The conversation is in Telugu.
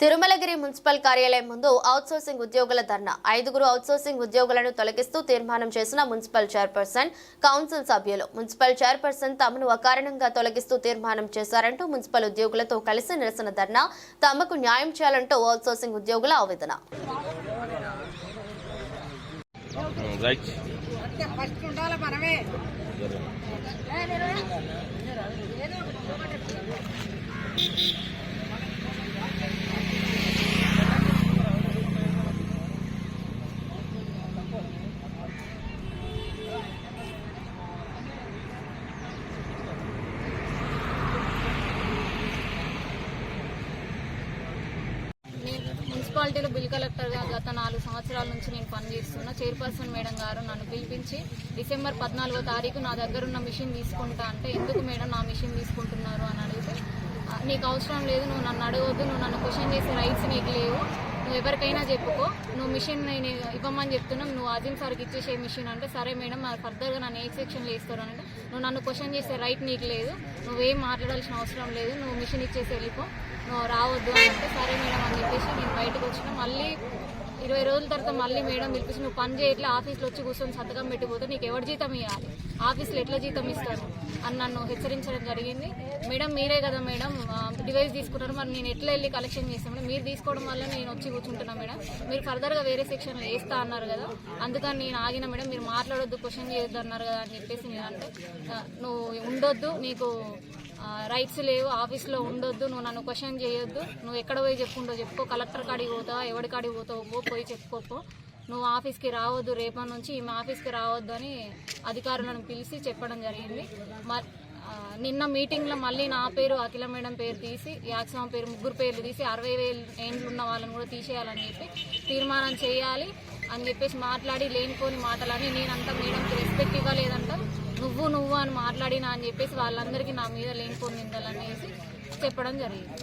తిరుమలగిరి మున్సిపల్ కార్యాలయం ముందు అవుట్సోర్సింగ్ ఉద్యోగుల ధర్నా. ఐదుగురు అవుట్సోర్సింగ్ ఉద్యోగులను తొలగిస్తూ తీర్మానం చేసిన మున్సిపల్ చైర్పర్సన్ కౌన్సిల్ సభ్యులు. మున్సిపల్ చైర్పర్సన్ తమను అకారణంగా తొలగిస్తూ తీర్మానం చేశారంటూ మున్సిపల్ ఉద్యోగులతో కలిసి నిరసన ధర్నా. తమకు న్యాయం చేయాలంటూ అవుట్సోర్సింగ్ ఉద్యోగుల ఆవేదన. ఫస్ట్ ఉండాలి మనమే? మున్సిపాలిటీలో బిల్ కలెక్టర్గా గత నాలుగు సంవత్సరాల నుంచి నేను పనిచేస్తున్నా చైర్పర్సన్ మేడం గారు నన్ను పిలిపించి డిసెంబర్ పద్నాలుగో తారీఖు నా దగ్గర ఉన్న మిషన్ తీసుకుంటా అంటే ఎందుకు మేడం నా మిషన్ తీసుకుంటున్నారు? అని అడిగితే నీకు అవసరం లేదు నువ్వు నన్ను అడగవద్దు నువ్వు నన్ను క్వశ్చన్ చేసే రైట్స్ నీకు లేవు. నువ్వు ఎవరికైనా చెప్పుకో. నువ్వు మిషన్ నేను ఇవ్వమని చెప్తున్నావు. నువ్వు అజిం సార్కి ఇచ్చేసే మిషన్ అంటే సరే మేడం ఫర్దర్గా నన్ను ఏ సెక్షన్లో ఇస్తారు అంటే నువ్వు నన్ను క్వశ్చన్ చేసే రైట్ నీకు లేదు. నువ్వేం మాట్లాడాల్సిన అవసరం లేదు. నువ్వు మిషన్ ఇచ్చేసి వెళ్ళిపో. నువ్వు రావద్దు అని అంటే సరే మేడం అని చెప్పేసి నేను బయటకు వచ్చిన. మళ్ళీ ఇరవై రోజుల తర్వాత మళ్ళీ మేడం పిలిపించి నువ్వు పని చేయట్లే ఆఫీస్లో వచ్చి కూర్చొని సంతకం పెట్టిపోతే నీకు ఎవరు జీతం ఇవ్వాలి? ఆఫీస్లో ఎట్లా జీతం ఇస్తారు? అని నన్ను హెచ్చరించడం జరిగింది. మేడం మీరే కదా మేడం డివైస్ తీసుకున్నారు మరి నేను ఎట్లా వెళ్ళి కలెక్షన్ చేస్తాను మేడం? మీరు తీసుకోవడం వల్ల నేను వచ్చి కూర్చుంటున్నా మేడం. మీరు ఫర్దర్గా వేరే సెక్షన్లో వేస్తా అన్నారు కదా అందుకని నేను ఆగిన మేడం మీరు మాట్లాడొద్దు క్వశ్చన్ చేయొద్దు అన్నారు కదా అని చెప్పేసి నేను అంటే నువ్వు ఉండొద్దు నీకు రైట్స్ లేవు ఆఫీస్లో ఉండొద్దు నువ్వు నన్ను క్వశ్చన్ చేయొద్దు నువ్వు ఎక్కడ పోయి చెప్పుకుంటో చెప్పుకో కలెక్టర్ కాడికి పోతావా ఎవడి కాడికి పోతావు పో పోయి చెప్పుకోపో. నువ్వు ఆఫీస్కి రావద్దు రేపటి నుంచి ఈమె ఆఫీస్కి రావద్దు అని అధికారులను పిలిచి చెప్పడం జరిగింది. మ- నిన్న మీటింగ్లో మళ్ళీ నా పేరు అఖిల మేడం పేరు తీసి యాక్సిమం పేరు ముగ్గురు పేర్లు తీసి అరవై వేలు ఏండ్లు ఉన్న వాళ్ళని కూడా తీసేయాలని చెప్పి తీర్మానం చేయాలి అని చెప్పేసి మాట్లాడి లేనిపోని మాటలని నేనంతా మేడంకి రెస్పెక్ట్ నువ్వు అని మాట్లాడినా అని చెప్పేసి వాళ్ళందరికీ నా మీద లేని నిందలు చెప్పడం జరిగింది.